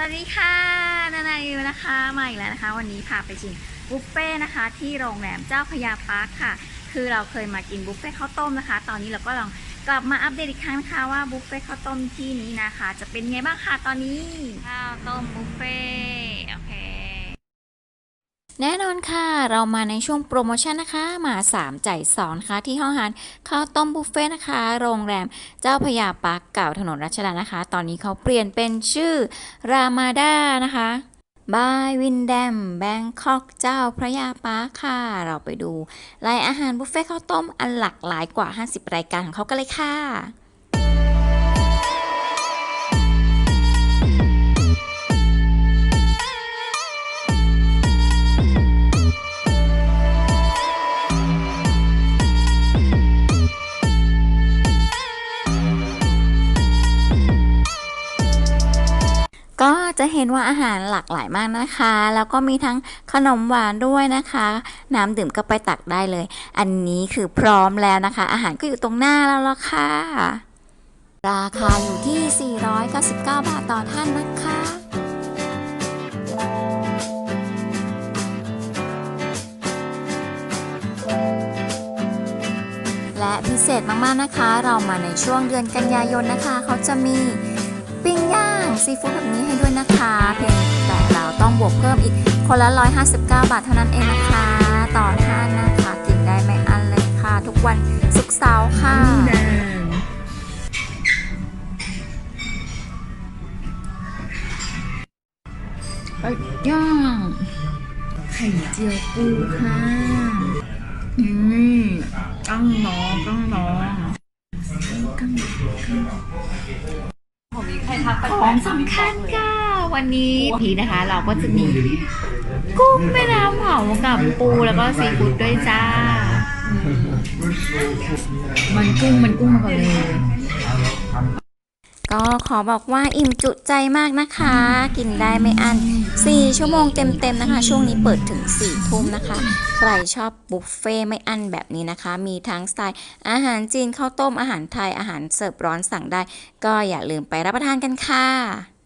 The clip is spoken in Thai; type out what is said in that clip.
สวัสดีค่ะ นานายูนะคะ มาอีกแล้วนะคะ วันนี้พาไปชิมบุฟเฟ่ต์นะคะ ที่โรงแรมเจ้าพยาพาร์คค่ะ คือเราเคยมากินบุฟเฟ่ต์ข้าวต้มนะคะ ตอนนี้เราก็ลองกลับมาอัปเดตอีกครั้งนะคะว่าบุฟเฟ่ต์ข้าวต้มที่นี้นะคะ จะเป็นไงบ้างค่ะตอนนี้ข้าวต้มบุฟเฟ่ แน่นอนค่ะ เรามาในช่วงโปรโมชั่นนะคะ มา 3จ่าย2นะคะ ที่ห้องอาหารข้าวต้มบุฟเฟ่ต์นะคะ โรงแรมเจ้าพระยาปาร์คเก่าถนนรัชดานะคะ ตอนนี้เขาเปลี่ยนเป็นชื่อรามาด้านะคะบายวินแดมแบงคอกเจ้าพระยาปาค่ะ เราไปดูรายอาหารบุฟเฟ่ต์ข้าวต้มอันหลากหลายกว่า 50 รายการของเขากันเลยค่ะ ก็จะเห็นว่าอาหารหลากหลายมากนะคะ แล้วก็มีทั้งขนมหวานด้วยนะคะ น้ำดื่มก็ไปตักได้เลย อันนี้คือพร้อมแล้วนะคะ อาหารก็อยู่ตรงหน้าแล้วล่ะค่ะ ราคาอยู่ที่ 499 บาทต่อท่านนะคะและพิเศษมากๆนะคะ เรามาในช่วงเดือนกันยายนนะคะ เขาจะมี ปิ้งย่างซีฟู้ดแบบนี้ให้ด้วยนะคะ เพียงแต่เราต้องบวกเพิ่มอีกคนละ 159 บาทเท่านั้นเองนะคะ ต่อท่านนะคะกินได้ไม่อันเลยค่ะ ทุกวันศุกร์เสาร์ค่ะเป็ดย่างไข่เจียวปูค่ะอืมกั้งน้องกั้งน้องกั้งผม คะของสำคัญค่ะวันนี้พีนะคะ เราก็จะมีกุ้งแม่น้ำเผากับปูแล้วก็ซีฟู้ดด้วยจ้า มันกุ้งมันกุ้งมาก่อนเลย ก็ขอบอกว่าอิ่มจุใจมากนะคะ กินได้ไม่อั้น4 ชั่วโมงเต็มๆนะคะ ช่วงนี้เปิดถึง 4 ทุ่มนะคะ ใครชอบบุฟเฟ่ไม่อั้นแบบนี้นะคะ มีทั้งสไตล์อาหารจีนข้าวต้มอาหารไทยอาหารเสิร์ฟร้อนสั่งได้ ก็อย่าลืมไปรับประทานกันค่ะ